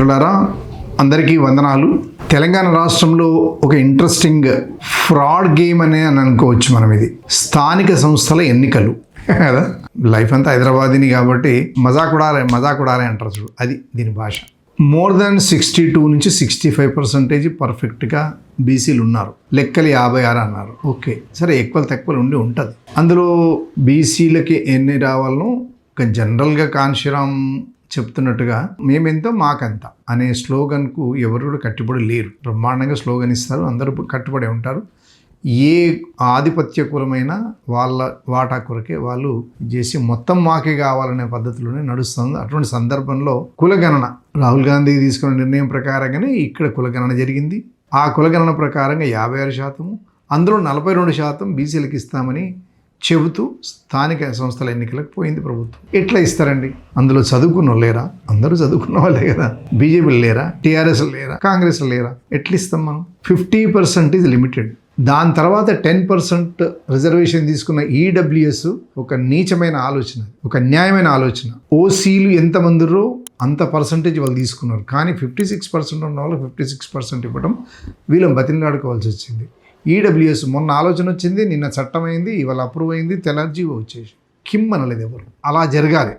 మిత్రులారా అందరికీ వందనాలు. తెలంగాణ రాష్ట్రంలో ఒక ఇంట్రెస్టింగ్ ఫ్రాడ్ గేమ్ అనే అని అనుకోవచ్చు మనం ఇది. స్థానిక సంస్థల ఎన్నికలు. కదా? లైఫ్ అంతా హైదరాబాదీని కాబట్టి మజాకుడాలే మజాకుడాలే అంటారు చూడు. అది దీని భాష. మోర్ దాన్ సిక్స్టీ టూ నుంచి సిక్స్టీ ఫైవ్ పర్సెంటేజ్ పర్ఫెక్ట్గా బీసీలు ఉన్నారు. లెక్కలు యాభై ఆరు అన్నారు. ఓకే సరే ఎక్కువ తక్కువలు ఉండి ఉంటుంది. అందులో బీసీలకి ఎన్ని రావాలనో ఒక జనరల్గా కాన్షిరామ్ చెప్తున్నట్టుగా మేమెంతో మాకంత అనే స్లోగన్కు ఎవరు కూడా కట్టుబడి లేరు. బ్రహ్మాండంగా స్లోగన్ ఇస్తారు. అందరూ కట్టుబడి ఉంటారు. ఏ ఆధిపత్య కులమైన వాళ్ళ వాటా కొరకే వాళ్ళు చేసి మొత్తం మాకే కావాలనే పద్ధతిలోనే నడుస్తుంది. అటువంటి సందర్భంలో కులగణన రాహుల్ గాంధీ తీసుకున్న నిర్ణయం ప్రకారంగానే ఇక్కడ కులగణన జరిగింది. ఆ కులగణన ప్రకారంగా యాభై ఆరు శాతము అందులో నలభై రెండు శాతం బీసీలకు ఇస్తామని చెబుతూ స్థానిక సంస్థల ఎన్నికలకు పోయింది ప్రభుత్వం. ఎట్లా ఇస్తారండి? అందులో చదువుకున్న లేరా? అందరూ చదువుకున్న వాళ్ళే కదా. బీజేపీ లేరా? టీఆర్ఎస్ లేరా? కాంగ్రెస్ లేరా? ఎట్లా ఇస్తాం మనం? ఫిఫ్టీ పర్సెంట్ ఇది లిమిటెడ్ దాని తర్వాత టెన్ పర్సెంట్ రిజర్వేషన్ తీసుకున్న ఈడబ్ల్యూఎస్ ఒక నీచమైన ఆలోచన ఒక న్యాయమైన ఆలోచన. ఓసీలు ఎంతమందిరో అంత పర్సంటేజ్ వాళ్ళు తీసుకున్నారు. కానీ ఫిఫ్టీ సిక్స్ పర్సెంట్ ఉన్న వాళ్ళు ఫిఫ్టీ సిక్స్ పర్సెంట్ ఇవ్వడం వీళ్ళని బతిలాడుకోవాల్సి వచ్చింది. ఈడబ్ల్యూఎస్ మొన్న ఆలోచన వచ్చింది నిన్న చట్టం అయింది ఇవాళ అప్రూవ్ అయింది తెలర్జీ వచ్చేసి కిమ్ అనలేదు ఎవరు. అలా జరగాలి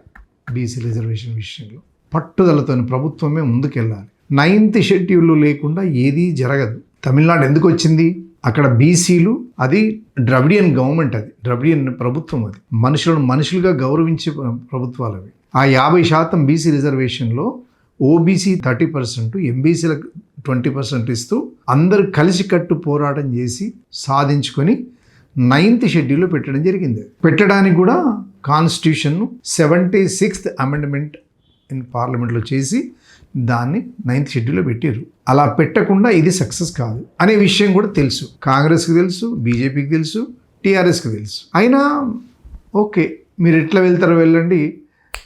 బీసీ రిజర్వేషన్ విషయంలో. పట్టుదలతో ప్రభుత్వమే ముందుకెళ్ళాలి. నైన్త్ షెడ్యూల్ లేకుండా ఏదీ జరగదు. తమిళనాడు ఎందుకు వచ్చింది? అక్కడ బీసీలు అది ద్రవిడియన్ గవర్నమెంట్ అది ద్రవిడియన్ ప్రభుత్వం అది. మనుషులను మనుషులుగా గౌరవించే ప్రభుత్వాలు అవి. ఆ యాభై శాతం బీసీ రిజర్వేషన్లో ఓబీసీ థర్టీ పర్సెంట్ ఎంబీసీలకు ట్వంటీ పర్సెంట్ ఇస్తూ అందరు కలిసికట్టు పోరాటం చేసి సాధించుకొని నైన్త్ షెడ్యూల్లో పెట్టడం జరిగింది. పెట్టడానికి కూడా కాన్స్టిట్యూషన్ను సెవెంటీ సిక్స్త్ అమెండ్మెంట్ ఇన్ పార్లమెంట్లో చేసి దాన్ని నైన్త్ షెడ్యూల్లో పెట్టారు. అలా పెట్టకుండా ఇది సక్సెస్ కాదు అనే విషయం కూడా తెలుసు. కాంగ్రెస్కి తెలుసు బీజేపీకి తెలుసు టీఆర్ఎస్కి తెలుసు. అయినా ఓకే మీరు ఎట్లా వెళ్తారో వెళ్ళండి.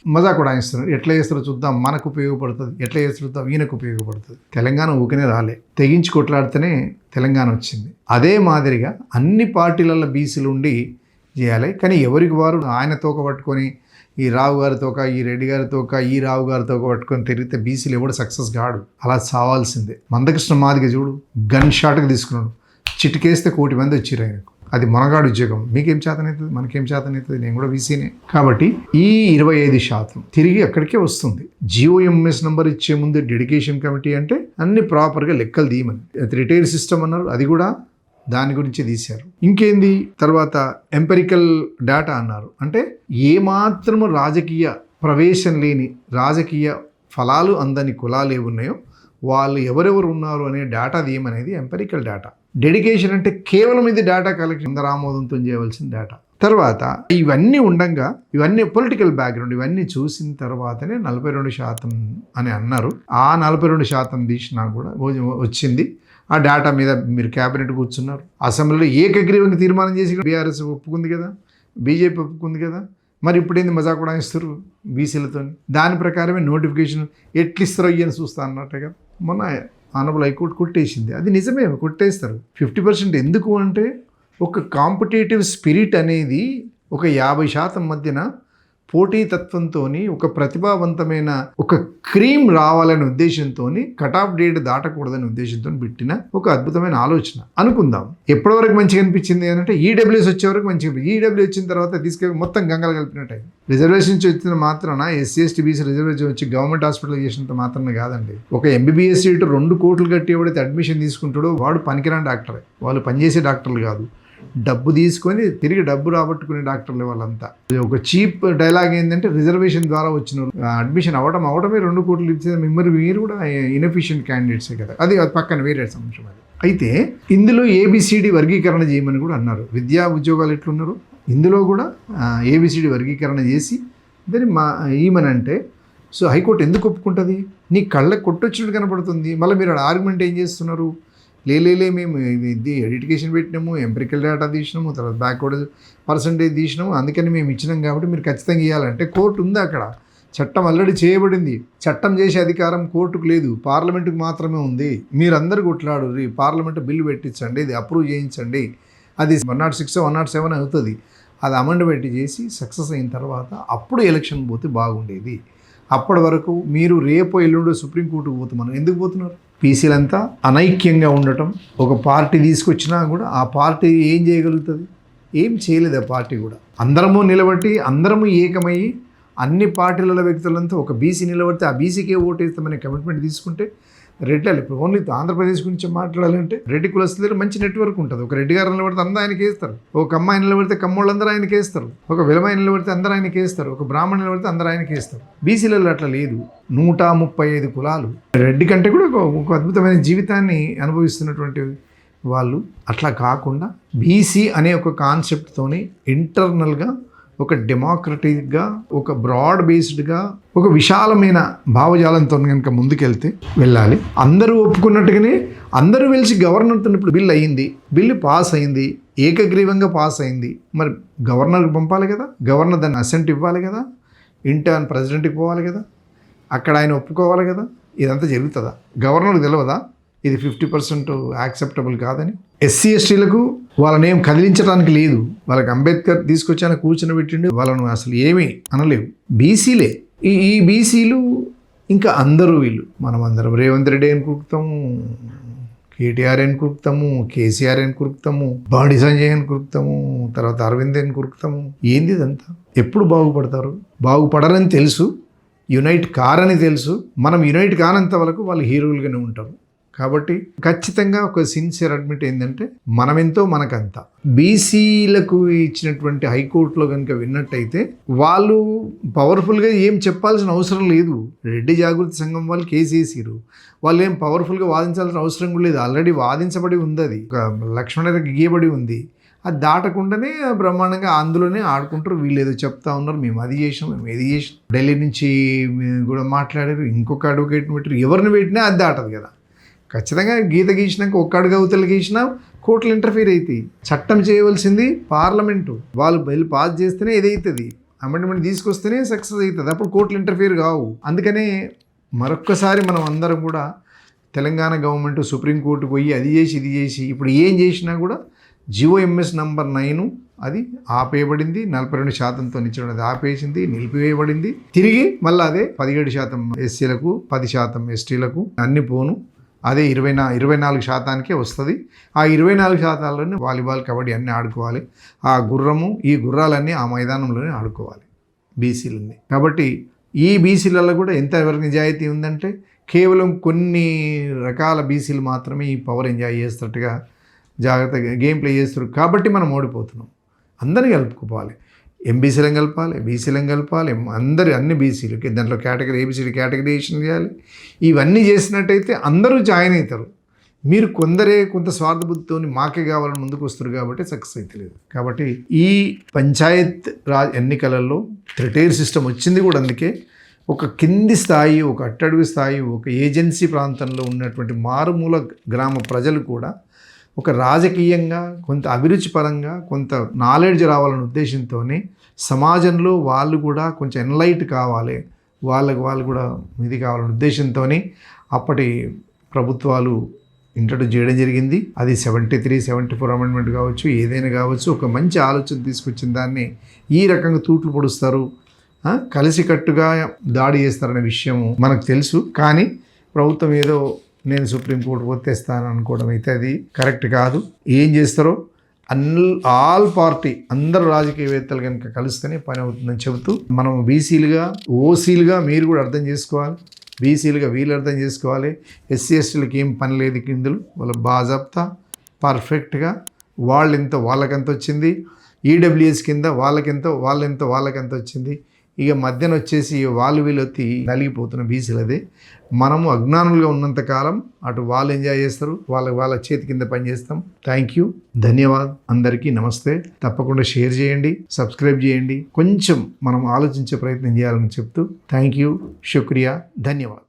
మజా కూడా ఇస్తున్నారు ఎట్లా చేస్తారో చూద్దాం. మనకు ఉపయోగపడుతుంది. ఎట్లా చేస్తారో చూద్దాం. ఈయనకు ఉపయోగపడుతుంది. తెలంగాణ ఊకనే రాలే. తెగించి కొట్లాడితేనే తెలంగాణ వచ్చింది. అదే మాదిరిగా అన్ని పార్టీలలో బీసీలు ఉండి చేయాలి. కానీ ఎవరికి వారు? ఆయన తోక పట్టుకొని ఈ రావు గారి తోక ఈ రెడ్డి గారి తోక ఈ రావు గారి తోక పట్టుకొని తిరిగితే బీసీలు ఎవడు సక్సెస్ కాడు. అలా చావాల్సిందే మందకృష్ణ మాదిగ చూడు గన్ షాట్కి తీసుకున్నాడు. చిటికేస్తే కోటి మంది వచ్చారు ఆయనకు. అది మనగాడు ఉద్యోగం. మీకేం చేతనవుతుంది మనకేం చేతనవుతుంది నేను కూడా వీసీనే కాబట్టి ఈ ఇరవై ఐదు శాతం తిరిగి అక్కడికే వస్తుంది? జియోఎంఎస్ నెంబర్ ఇచ్చే ముందు డెడికేషన్ కమిటీ అంటే అన్ని ప్రాపర్గా లెక్కలు తీయమని. రిటైర్ సిస్టమ్ అన్నారు. అది కూడా దాని గురించి తీశారు. ఇంకేంది? తర్వాత ఎంపెరికల్ డేటా అన్నారు. అంటే ఏమాత్రము రాజకీయ ప్రవేశం లేని రాజకీయ ఫలాలు అందని కులాలు ఏమున్నాయో ఉన్నాయో వాళ్ళు ఎవరెవరు ఉన్నారు అనే డేటా తీయమనేది ఎంపెరికల్ డేటా డెడికేషన్ అంటే కేవలం ఇది డేటా కలెక్షన్ అందరూ ఆమోదంతో చేయవలసిన డేటా తర్వాత ఇవన్నీ ఉండంగా ఇవన్నీ పొలిటికల్ బ్యాక్గ్రౌండ్ ఇవన్నీ చూసిన తర్వాతనే నలభై రెండు శాతం అని అన్నారు. ఆ నలభై రెండు శాతం తీసినా కూడా వచ్చింది. ఆ డేటా మీద మీరు క్యాబినెట్ కూర్చున్నారు. అసెంబ్లీలో ఏకగ్రీవంగా తీర్మానం చేసి బీఆర్ఎస్ ఒప్పుకుంది కదా బీజేపీ ఒప్పుకుంది కదా మరి ఇప్పుడు ఏంది మజా కూడా ఇస్తారు బీసీలతో దాని ప్రకారమే నోటిఫికేషన్ ఎట్లు ఇస్తారో అని చూస్తా అన్నట్టే కదా మొన్న ఆనబుల్ హైకోర్టు కొట్టేసింది. అది నిజమే కొట్టేస్తారు. ఫిఫ్టీ పర్సెంట్ ఎందుకు అంటే ఒక కాంపిటేటివ్ స్పిరిట్ అనేది ఒక యాభై శాతం మధ్యన పోటీతత్వంతో ఒక ప్రతిభావంతమైన ఒక క్రీమ్ రావాలనే ఉద్దేశంతో కట్ ఆఫ్ డేట్ దాటకూడదనే ఉద్దేశంతో పెట్టిన ఒక అద్భుతమైన ఆలోచన. అనుకుందాం. ఎప్పటి వరకు మంచిగా అనిపించింది అని అంటే ఈడబ్ల్యూఎస్ వచ్చే వరకు మంచిగా ఈడబ్ల్యూ వచ్చిన తర్వాత తీసుకెళ్ళి మొత్తం గంగలు కలిపినట్టు రిజర్వేషన్ వచ్చిన మాత్రాన ఎస్సీ ఎస్టీ బీసీ రిజర్వేషన్ వచ్చి గవర్నమెంట్ హాస్పిటల్ చేసినంత మాత్రమే కాదండి. ఒక ఎంబీబీఎస్ సీటు రెండు కోట్లు కట్టి ఎవడైతే అడ్మిషన్ తీసుకుంటాడో వాడు పనికిరాని డాక్టరే. వాళ్ళు పనిచేసే డాక్టర్లు కాదు. డబ్బు తీసుకొని తిరిగి డబ్బు రాబట్టుకునే డాక్టర్లు వాళ్ళంతా. ఒక చీప్ డైలాగ్ ఏంటంటే రిజర్వేషన్ ద్వారా వచ్చిన అడ్మిషన్ అవ్వడం అవడమే రెండు కోట్లు ఇచ్చేది. మీరు మీరు కూడా ఇన్ఎఫిషియెంట్ క్యాండిడేట్సే కదా. అది పక్కన వేరే అంశం అది. అయితే ఇందులో ఏబిసిడి వర్గీకరణ చేయమని కూడా అన్నారు. విద్యా ఉద్యోగాలు ఎట్లున్నారు? ఇందులో కూడా ఏబిసిడి వర్గీకరణ చేసి దాన్ని మా ఈమనంటే సో హైకోర్టు ఎందుకు ఒప్పుకుంటుంది? నీ కళ్ళకు కొట్టొచ్చినట్టు కనపడుతుంది. మళ్ళీ మీరు ఆర్గ్యుమెంట్ ఏం చేస్తున్నారు? లేలేలే మేము ఇది- ఎడ్యుకేషన్ ఎడిటికేషన్ పెట్టినాము ఎంప్రికల్ డేటా తీసినాము తర్వాత బ్యాక్వర్డ్ పర్సంటేజ్ తీసినాము అందుకని మేము ఇచ్చినాం కాబట్టి మీరు ఖచ్చితంగా ఇవ్వాలంటే కోర్టు ఉంది అక్కడ. చట్టం ఆల్రెడీ చేయబడింది. చట్టం చేసే అధికారం కోర్టుకు లేదు పార్లమెంటుకు మాత్రమే ఉంది. మీరందరూ కొట్లాడు పార్లమెంట్ బిల్లు పెట్టించండి ఇది అప్రూవ్ చేయించండి. అది one nought six one nought seven అవుతుంది. అది అమెండ్మెంట్ చేసి సక్సెస్ అయిన తర్వాత అప్పుడు ఎలక్షన్ పోతే బాగుండేది. అప్పటి వరకు మీరు రేపు ఎల్లుండో సుప్రీంకోర్టుకు పోతున్నారు ఎందుకు పోతున్నారు? పీసీలంతా అనైక్యంగా ఉండటం ఒక పార్టీ తీసుకొచ్చినా కూడా ఆ పార్టీ ఏం చేయగలుగుతుంది? ఏం చేయలేదు ఆ పార్టీ కూడా. అందరము నిలబట్టి అందరము ఏకమయ్యి అన్ని పార్టీల వ్యక్తులంతా ఒక బీసీ నిలబడితే ఆ బీసీకే ఓటేస్తామనే కమిట్మెంట్ తీసుకుంటే రెడ్డి ఇప్పుడు ఓన్లీ ఆంధ్రప్రదేశ్ గురించి మాట్లాడాలంటే రెడ్డి కులస్తులు మంచి నెట్వర్క్ ఉంటుంది. ఒక రెడ్డి గారు నిలబడితే అందరూ ఆయనకి వేస్తారు. ఒక అమ్మాయి నిలబడితే కమ్మోళ్ళందరూ ఆయనకి వేస్తారు. ఒక విలమాయి నిలబడితే అందరూ ఆయనకి వేస్తారు. ఒక బ్రాహ్మణ నిలబడితే అందరూ ఆయనకి వేస్తారు. బీసీలలో అట్లా లేదు. నూట ముప్పై ఐదు కులాలు. రెడ్డి కంటే కూడా ఒక- ఒక అద్భుతమైన జీవితాన్ని అనుభవిస్తున్నటువంటి వాళ్ళు. అట్లా కాకుండా బీసీ అనే ఒక కాన్సెప్ట్తోని ఇంటర్నల్గా ఒక డెమోక్రటిక్గా ఒక బ్రాడ్ బేస్డ్గా ఒక విశాలమైన భావజాలంతో కనుక ముందుకెళ్తే వెళ్ళాలి. అందరూ ఒప్పుకున్నట్టుగానే అందరూ వెలిసి గవర్నర్తో ఇప్పుడు బిల్ అయ్యింది. బిల్లు పాస్ అయింది ఏకగ్రీవంగా పాస్ అయింది మరి గవర్నర్కి పంపాలి కదా. గవర్నర్ దాన్ని అసెంట్ ఇవ్వాలి కదా. ఇంటర్న్ ప్రెసిడెంట్కి పోవాలి కదా. అక్కడ ఆయన ఒప్పుకోవాలి కదా. ఇదంతా జరుగుతుందా? గవర్నర్కి తెలియదా ఇది ఫిఫ్టీ పర్సెంట్ యాక్సెప్టబుల్ కాదని. ఎస్సీ ఎస్టీలకు వాళ్ళని ఏం కదిలించడానికి లేదు. వాళ్ళకి అంబేద్కర్ తీసుకొచ్చాను కూర్చునబెట్టిండి పెట్టిండు. వాళ్ళను అసలు ఏమీ అనలేవు. బీసీలే. ఈ ఈ బీసీలు ఇంకా అందరూ వీళ్ళు. మనం అందరం రేవంత్ రెడ్డి అని కురుకుతాము కేటీఆర్ అని కురుకుతాము కేసీఆర్ అని కురుకుతాము బాడీ సంజయ్ అని కురుకుతాము తర్వాత అరవింద్ అని కురుకుతాము. ఏంది ఇదంతా? ఎప్పుడు బాగుపడతారు? బాగుపడరని తెలుసు. యునైట్ కారని తెలుసు. మనం యునైట్ కానంత వరకు వాళ్ళు హీరోలుగానే ఉంటారు. కాబట్టి ఖచ్చితంగా ఒక సిన్సియర్ అడ్మిట్ ఏంటంటే మనమెంతో మనకంత. బీసీలకు ఇచ్చినటువంటి హైకోర్టులో కనుక విన్నట్టయితే వాళ్ళు పవర్ఫుల్గా ఏం చెప్పాల్సిన అవసరం లేదు. రెడ్డి జాగృతి సంఘం వాళ్ళు కేసు వేసిరు వాళ్ళు ఏం పవర్ఫుల్గా వాదించాల్సిన అవసరం కూడా లేదు. ఆల్రెడీ వాదించబడి ఉంది అది. ఒక గీయబడి ఉంది. అది దాటకుండానే బ్రహ్మాండంగా అందులోనే ఆడుకుంటారు. వీళ్ళు ఏదో చెప్తా ఉన్నారు. మేము అది చేసాం మేము ఇది చేసాం ఢిల్లీ నుంచి కూడా మాట్లాడారు. ఇంకొక అడ్వకేట్ని పెట్టారు. ఎవరిని పెట్టినా అది దాటదు కదా. ఖచ్చితంగా గీత గీసినాక ఒక్క అవతలు గీసినా కోర్టులు ఇంటర్ఫీర్ అవుతాయి చట్టం చేయవలసింది పార్లమెంటు. వాళ్ళు బిల్ పాస్ చేస్తేనే ఏదైతుంది అమెండ్మెంట్ తీసుకొస్తేనే సక్సెస్ అవుతుంది అప్పుడు కోర్టులు ఇంటర్ఫీర్ కావు. అందుకనే మరొక్కసారి మనం అందరం కూడా తెలంగాణ గవర్నమెంట్ సుప్రీంకోర్టు పోయి అది చేసి ఇది చేసి ఇప్పుడు ఏం చేసినా కూడా జియో ఎంఎస్ నంబర్ నైన్ అది ఆపేయబడింది. నలభై రెండు శాతంతో ఇచ్చడం అది ఆపేసింది నిలిపివేయబడింది. తిరిగి మళ్ళీ అదే పదిహేడు శాతం ఎస్సీలకు పది శాతం ఎస్టీలకు అన్ని పోను. అదే ఇరవై నా ఇరవై నాలుగు శాతానికే వస్తుంది. ఆ ఇరవై నాలుగు శాతాల్లోనే వాలీబాల్ కబడ్డీ అన్నీ ఆడుకోవాలి. ఆ గుర్రము ఈ గుర్రాలన్నీ ఆ మైదానంలోనే ఆడుకోవాలి బీసీలన్నీ. కాబట్టి ఈ బీసీలలో కూడా ఎంతవరకు నిజాయితీ ఉందంటే కేవలం కొన్ని రకాల బీసీలు మాత్రమే ఈ పవర్ ఎంజాయ్ చేస్తున్నట్టుగా జాగ్రత్తగా గేమ్ ప్లే చేస్తారు కాబట్టి మనం ఓడిపోతున్నాం. అందరిని కలుపుకోవాలి. ఎంబీసీలను కలపాలి బీసీలను కలపాలి అందరి అన్ని బీసీలు దాంట్లో కేటగిరీ ఏబీసీలు కేటగిరీషన్ చేయాలి. ఇవన్నీ చేసినట్టయితే అందరూ జాయిన్ అవుతారు మీరు కొందరే కొంత స్వార్థబుద్ధితో మాకే కావాలని ముందుకు వస్తారు కాబట్టి సక్సెస్ అవుతలేదు కాబట్టి ఈ పంచాయత్ రాజ్ ఎన్నికలలో త్రిటైర్ సిస్టమ్ వచ్చింది కూడా అందుకే ఒక కింది స్థాయి ఒక అట్టడుగు స్థాయి ఒక ఏజెన్సీ ప్రాంతంలో ఉన్నటువంటి మారుమూల గ్రామ ప్రజలు కూడా ఒక రాజకీయంగా కొంత అభిరుచి పరంగా కొంత నాలెడ్జ్ రావాలనే ఉద్దేశంతోనే సమాజంలో వాళ్ళు కూడా కొంచెం ఎన్లైట్ కావాలి. వాళ్ళకు వాళ్ళు కూడా ఇది కావాలనే ఉద్దేశంతోనే అప్పటి ప్రభుత్వాలు ఇంట్రడ్యూస్ చేయడం జరిగింది. అది seventy three seventy four amendment కావచ్చు ఏదైనా కావచ్చు ఒక మంచి ఆలోచన తీసుకొచ్చిన దాన్ని ఈ రకంగా తూట్లు పొడుస్తారు కలిసికట్టుగా దాడి చేస్తారనే విషయం మనకు తెలుసు. కానీ ప్రభుత్వం ఏదో నేను సుప్రీంకోర్టు ఒత్తేస్తాను అనుకోవడం అయితే అది కరెక్ట్ కాదు. ఏం చేస్తారో అన్ ఆల్ పార్టీ అందరు రాజకీయవేత్తలు కనుక కలిస్తేనే పని అవుతుందని చెబుతూ మనం బీసీలుగా ఓసీలుగా మీరు కూడా అర్థం చేసుకోవాలి. బీసీలుగా వీళ్ళు అర్థం చేసుకోవాలి. ఎస్సీ ఎస్టీలకు ఏం పని లేదు కిందులు వాళ్ళ బాజాబ్తా పర్ఫెక్ట్గా వాళ్ళు ఎంత వాళ్ళకెంత వచ్చింది. ఈడబ్ల్యూఎస్ కింద వాళ్ళకెంత వాళ్ళెంత వాళ్ళకెంత వచ్చింది. ఇక మధ్యన వచ్చేసి వాళ్ళు వీళ్ళు వచ్చి నలిగిపోతున్న బీసీలదే. మనము అజ్ఞానులుగా ఉన్నంతకాలం అటు వాళ్ళు ఎంజాయ్ చేస్తారు వాళ్ళ వాళ్ళ చేతి కింద పని చేస్తాం. థ్యాంక్ యూ ధన్యవాద్ అందరికీ నమస్తే. తప్పకుండా షేర్ చేయండి సబ్స్క్రైబ్ చేయండి. కొంచెం మనం ఆలోచించే ప్రయత్నం చేయాలని చెప్తూ థ్యాంక్ యూ శుక్రియా ధన్యవాద్.